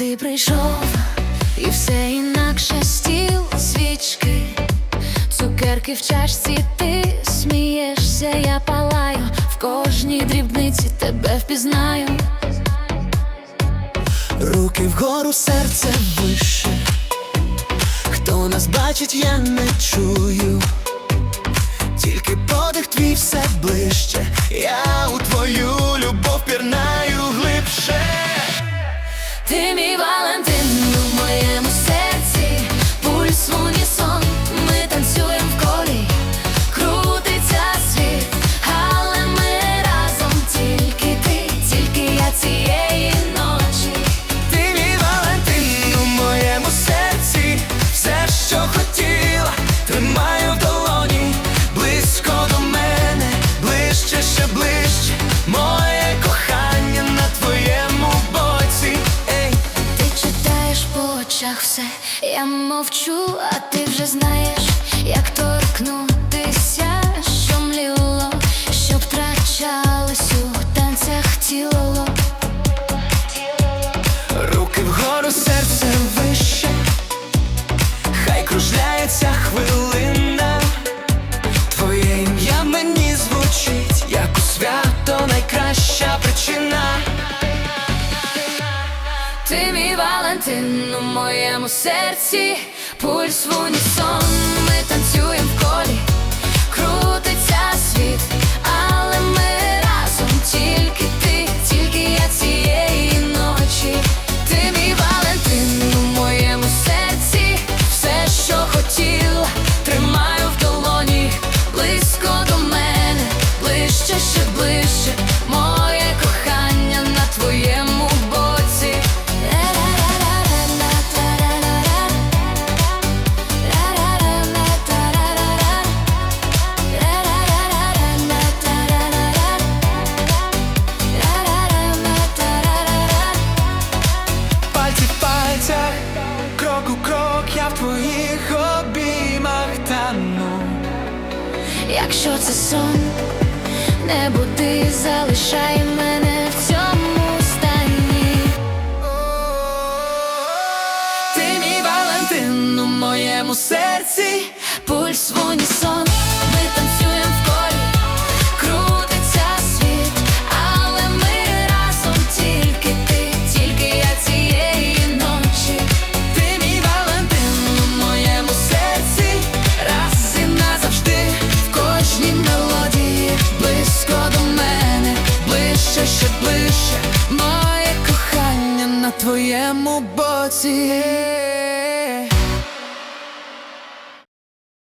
ти прийшов, і все інакше стіл, свічки, цукерки в чашці, ти смієшся, я палаю, в кожній дрібниці тебе впізнаю. Руки вгору, серце вище. Хто нас бачить, я не чую. Тільки подих твій все я мовчу, а ти вже знаєш, як торкнутися, що мліло, що втрачалось у танцях тіло. Руки вгору, серце вище, хай кружляється хвилина. Твоє ім'я мені звучить, як у свято найкраща Ти мій Валентин у моєму серці, пульс в унісон, ми танцюємо в колі, крутиться світ, але ми разом. Тільки ти, тільки я цієї ночі. Ти мій Валентин у моєму серці, все, що хотіла, тримаю в долоні, близько до мене, ближче крок у крок, я в твоїх обіймах тану. Якщо це сон, не буди, залишай мене в цьому стані. Ти мій Валентин у моєму серці. твоєму боці.